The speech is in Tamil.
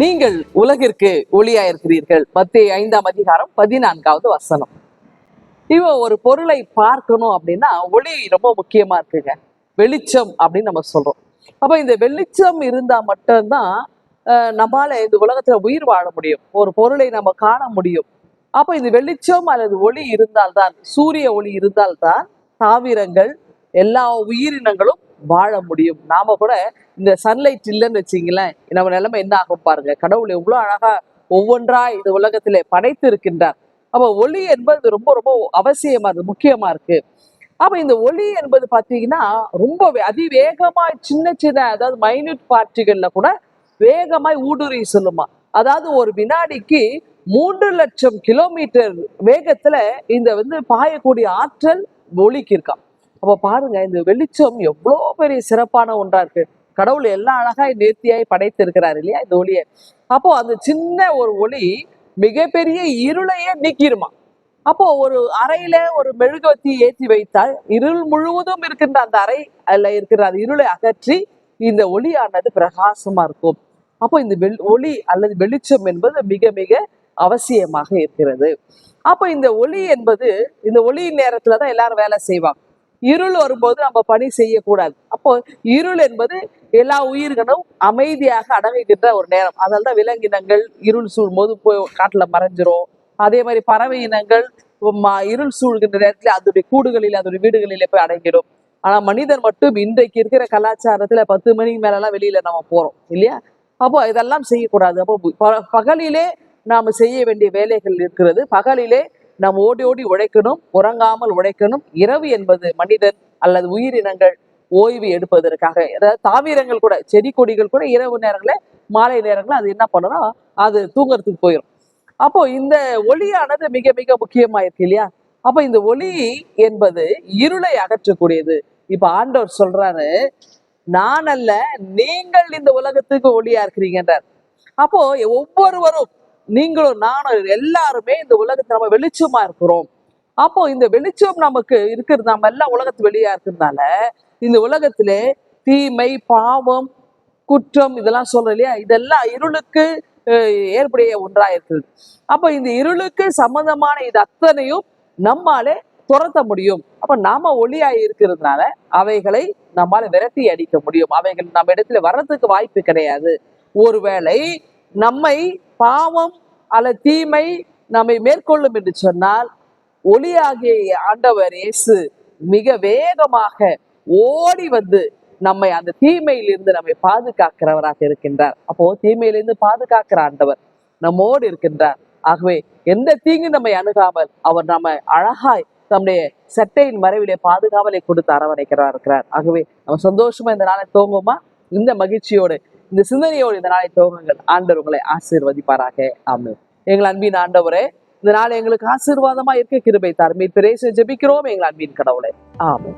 நீங்கள் உலகிற்கு ஒளியா இருக்கிறீர்கள் மத்திய ஐந்தாம் அதிகாரம் பதினான்காவது வசனம். இவ ஒரு பொருளை பார்க்கணும் அப்படின்னா ஒளி ரொம்ப முக்கியமா இருக்குங்க. வெளிச்சம் அப்படின்னு நம்ம சொல்றோம். அப்ப இந்த வெளிச்சம் இருந்தா மட்டும்தான் நம்மால இந்த உலகத்துல உயிர் வாழ முடியும். ஒரு பொருளை நம்ம காண முடியும். அப்ப இந்த வெளிச்சம் அல்லது ஒளி இருந்தால்தான் சூரிய ஒளி இருந்தால்தான் தாவரங்கள் எல்லா உயிரினங்களும் வாழ முடியும். நாம கூட இந்த சன்லைட் இல்லைன்னு வச்சிங்களேன் நம்ம நிலைமை என்ன ஆகும் பாருங்க. கடவுள் எவ்வளோ அழகா ஒவ்வொன்றா இந்த உலகத்திலே படைத்து இருக்கின்றார் அப்ப ஒளி என்பது ரொம்ப ரொம்ப அவசியமா இருக்கு முக்கியமா இருக்கு. அப்ப இந்த ஒளி என்பது பாத்தீங்கன்னா ரொம்ப அதிவேகமா சின்ன சின்ன அதாவது மைனூட் பார்ட்டிகள்ல கூட வேகமாய் ஊடுருவி சொல்லுமா. அதாவது ஒரு வினாடிக்கு மூன்று லட்சம் கிலோமீட்டர் வேகத்துல இந்த வந்து பாயக்கூடிய ஆற்றல் ஒளிக்கு இருக்காம் அப்ப பாருங்க இந்த வெளிச்சம் எவ்வளோ பெரிய சிறப்பான ஒன்றா இருக்கு. கடவுள் எல்லாம் அழகாய் நேர்த்தியாய் படைத்து இருக்கிறார் இல்லையா இந்த ஒளியை. அப்போ அந்த சின்ன ஒரு ஒளி மிகப்பெரிய இருளையே நீக்கிருமா அப்போ ஒரு அறையில ஒரு மெழுகுவத்தி ஏற்றி வைத்தால் இருள் முழுவதும் இருக்கின்ற அந்த அறை அதுல இருக்கிற அந்த இருளை அகற்றி இந்த ஒளியானது பிரகாசமா இருக்கும். அப்போ இந்த வெள் ஒளி அல்லது வெளிச்சம் என்பது மிக மிக அவசியமாக இருக்கிறது. அப்போ இந்த ஒளி என்பது இந்த ஒளி நேரத்துல தான் எல்லாரும் வேலை செய்வாங்க. இருள் வரும்போது நம்ம பணி செய்யக்கூடாது. அப்போ இருள் என்பது எல்லா உயிர்களும் அமைதியாக அடங்குகின்ற ஒரு நேரம். அதனால தான் விலங்கினங்கள் இருள் சூழும் போது போய் காட்டுல மறைஞ்சிரும். அதே மாதிரி பறவை இனங்கள் இருள் சூழ்கின்ற நேரத்துல அதோடைய கூடுகளில் அதோடைய வீடுகளிலே போய் அடங்கிடும். ஆனா மனிதன் மட்டும் இன்றைக்கு இருக்கிற கலாச்சாரத்துல பத்து மணிக்கு மேலலாம் வெளியில நம்ம போறோம் இல்லையா? அப்போ இதெல்லாம் செய்யக்கூடாது. அப்போ ப- பகலிலே நாம செய்ய வேண்டிய வேலைகள் இருக்கிறது. பகலிலே நாம் ஓடி ஓடி உழைக்கணும் உறங்காமல் உழைக்கணும். இரவு என்பது மனிதன் அல்லது உயிரினங்கள் ஓய்வு எடுப்பதற்காக. அதாவது தாவீரங்கள் கூட செடி கொடிகள் கூட இரவு நேரங்களில் மாலை நேரங்களில் அது என்ன பண்ணணும் அது தூங்குறதுக்கு போயிடும் அப்போ இந்த ஒளியானது மிக மிக முக்கியமா இருக்கு இல்லையா? அப்போ இந்த ஒளி என்பது இருளை அகற்றக்கூடியது. இப்ப ஆண்டவர் சொல்றாரு நான் அல்ல நீங்கள் இந்த உலகத்துக்கு ஒளியா இருக்கிறீங்கன்றார். அப்போ ஒவ்வொருவரும் நீங்களும் நானும் எல்லாருமே இந்த உலகத்துல நம்ம வெளிச்சமா இருக்கிறோம். அப்போ இந்த வெளிச்சம் நமக்கு இருக்கிறது நம்ம எல்லாம் உலகத்து வெளியா இருக்கிறதுனால இந்த உலகத்திலே தீமை பாவம் குற்றம் இதெல்லாம் சொல்றோம் இல்லையா? இதெல்லாம் இருளுக்கு ஏற்புடைய ஒன்றா இருக்குது அப்போ இந்த இருளுக்கு சம்பந்தமான இது அத்தனையும் நம்மாலே துரத்த முடியும். அப்ப நாம ஒளியாய் இருக்கிறதுனால அவைகளை நம்மால விரட்டி அடிக்க முடியும். அவைகள் நம்ம இடத்துல வர்றதுக்கு வாய்ப்பு கிடையாது. ஒருவேளை நம்மை பாவம் அல்ல தீமை நம்மை மேற்கொள்ளும் என்று சொன்னால் ஒளியாகிய ஆண்டவர் இயேசு மிக வேகமாக ஓடி வந்து நம்மை அந்த தீமையிலிருந்து நம்மை பாதுகாக்கிறவராக இருக்கின்றார். அப்போ தீமையிலிருந்து பாதுகாக்கிற ஆண்டவர் நம்மோடு இருக்கின்றார். ஆகவே எந்த தீங்கு நம்மை அணுகாமல் அவர் நம்ம அழகாய் தம்முடைய சட்டையின் மறைவிலே பாதுகாவலை கொடுத்து அரவணைக்கிறா இருக்கிறார். ஆகவே நம்ம சந்தோஷமா இந்த நாளை தோங்குமா இந்த மகிழ்ச்சியோடு இந்த சிந்தனையோடு இந்த நாளை துவங்குங்கள். ஆண்டவர் உங்களை ஆசீர்வதிப்பாராக. ஆமே எங்கள் அன்பின் ஆண்டவரே இந்த நாள் எங்களுக்கு ஆசீர்வாதமா இருக்க கிருபை தார் மீட் பிரேச ஜெபிக்கிறோம் எங்கள் அன்பின் கடவுளை. ஆமென்.